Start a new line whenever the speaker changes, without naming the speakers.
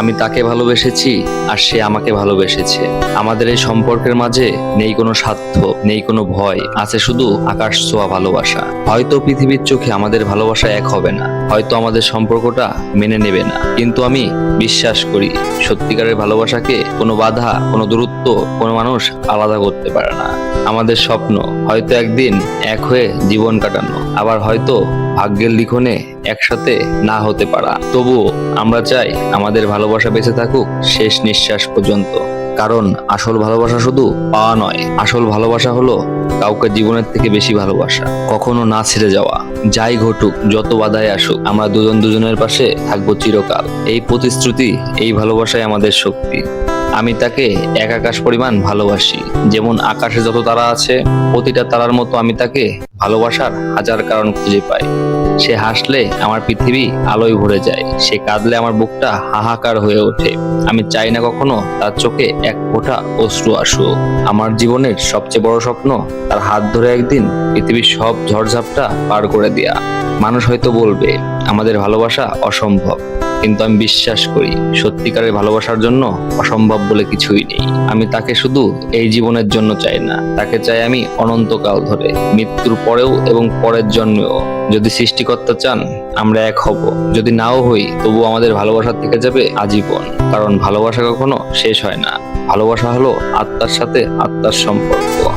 আমি তাকে ভালোবেসেছি আর সে আমাকে ভালোবেসেছে। আমাদের এই সম্পর্কের মাঝে নেই কোনো স্বার্থ, নেই কোনো ভয়, আছে শুধু আকাশ ছোঁয়া ভালোবাসা। হয়তো পৃথিবীর চোখে আমাদের ভালোবাসা এক হবে না, হয়তো আমাদের সম্পর্কটা মেনে নেবে না। কিন্তু আমি বিশ্বাস করি, সত্যিকারের ভালোবাসাকে কোনো বাধা, কোনো দূরত্ব, কোনো মানুষ আলাদা করতে পারে না। আমাদের স্বপ্ন হয়তো একদিন এক হয়ে জীবন কাটানো, আবার হয়তো ভাগ্যের লিখনে একসাথে না হতে পারা। তবুও আমরা চাই আমাদের ভালোবাসা বেঁচে থাকুক শেষ নিঃশ্বাস পর্যন্ত। কারণ আসল ভালোবাসা শুধু পাওয়া নয়, আসল ভালোবাসা হলো কাউকে জীবনের থেকে বেশি ভালোবাসা, কখনো না ছেড়ে যাওয়া। যাই ঘটুক, যত বাধায় আসুক, আমরা দুজন দুজনের পাশে থাকব চিরকাল। এই প্রতিশ্রুতি, এই ভালোবাসাই আমাদের শক্তি। আমি তাকে এক আকাশ পরিমাণ ভালোবাসি। যেমন আকাশে যত তারা আছে, প্রতিটা তারার মতো আমি তাকে ভালোবাসার হাজার কারণ খুঁজে পাই। সে হাসলে আমার পৃথিবী আলোয় ভরে যায়। সে কাঁদলে আমার বুকটা হাহাকার হয়ে ওঠে। আমি চাই না কখনো তার চোখে এক ফোঁটা অশ্রু আসুক। আমার জীবনের সবচেয়ে বড় স্বপ্ন তার হাত ধরে একদিন পৃথিবীর সব ঝড়ঝাপটা পার করে দেয়া। মানুষ হয়তো বলবে, আমাদের ভালোবাসা অসম্ভব। কিন্তু আমি বিশ্বাস করি সত্যিকারের ভালোবাসার জন্য অসম্ভব বলে কিছুই নেই। আমি তাকে শুধু এই জীবনের জন্য চাই না, তাকে চাই আমি অনন্তকাল ধরে, মৃত্যুর পরেও এবং পরের জন্মেও। যদি সৃষ্টিকর্তা চান, আমরা এক হব। যদি নাও হই, তবু আমাদের ভালোবাসা থেকে যাবে আজীবন। কারণ ভালোবাসা কখনো শেষ হয় না। ভালোবাসা হলো আত্মার সাথে আত্মার সম্পর্ক।